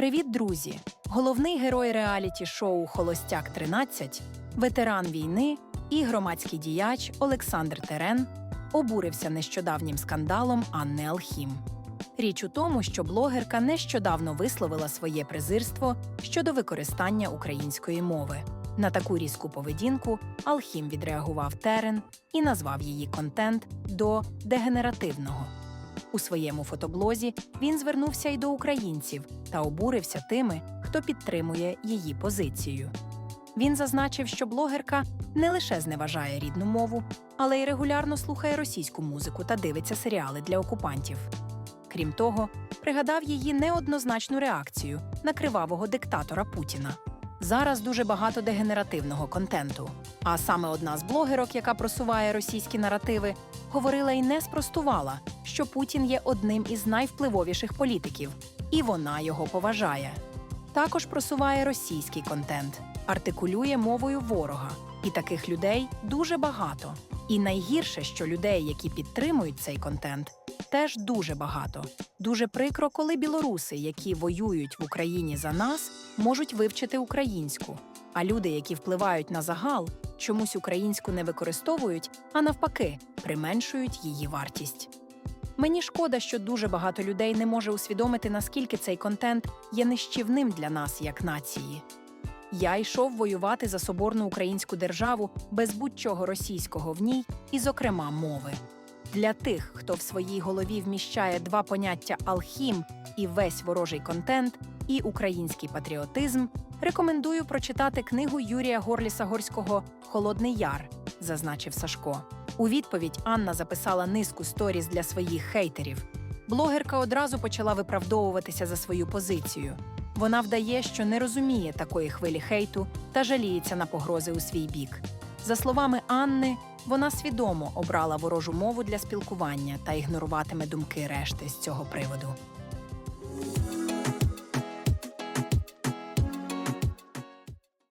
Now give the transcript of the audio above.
Привіт, друзі! Головний герой реаліті шоу Холостяк 13 ветеран війни і громадський діяч Олександр Терен обурився нещодавнім скандалом Анни Алхім. Річ у тому, що блогерка нещодавно висловила своє презирство щодо використання української мови. На таку різку поведінку Алхім відреагував Терен і назвав її контент до дегенеративного. У своєму фотоблозі він звернувся й до українців та обурився тими, хто підтримує її позицію. Він зазначив, що блогерка не лише зневажає рідну мову, але й регулярно слухає російську музику та дивиться серіали для окупантів. Крім того, пригадав її неоднозначну реакцію на кривавого диктатора Путіна. Зараз дуже багато дегенеративного контенту. А саме одна з блогерок, яка просуває російські наративи, говорила і не спростувала, що Путін є одним із найвпливовіших політиків, і вона його поважає. Також просуває російський контент, артикулює мовою ворога, і таких людей дуже багато. І найгірше, що людей, які підтримують цей контент, теж дуже багато. Дуже прикро, коли білоруси, які воюють в Україні за нас, можуть вивчити українську. А люди, які впливають на загал, чомусь українську не використовують, а навпаки, применшують її вартість. Мені шкода, що дуже багато людей не може усвідомити, наскільки цей контент є нищівним для нас як нації. Я йшов воювати за соборну українську державу без будь-чого російського в ній, і, зокрема, мови. Для тих, хто в своїй голові вміщає два поняття алхім і весь ворожий контент, і український патріотизм, рекомендую прочитати книгу Юрія Горліса Горського Холодний Яр, зазначив Сашко. У відповідь Анна записала низку сторіз для своїх хейтерів. Блогерка одразу почала виправдовуватися за свою позицію. Вона вдає, що не розуміє такої хвилі хейту та жаліється на погрози у свій бік. За словами Анни, вона свідомо обрала ворожу мову для спілкування та ігноруватиме думки решти з цього приводу.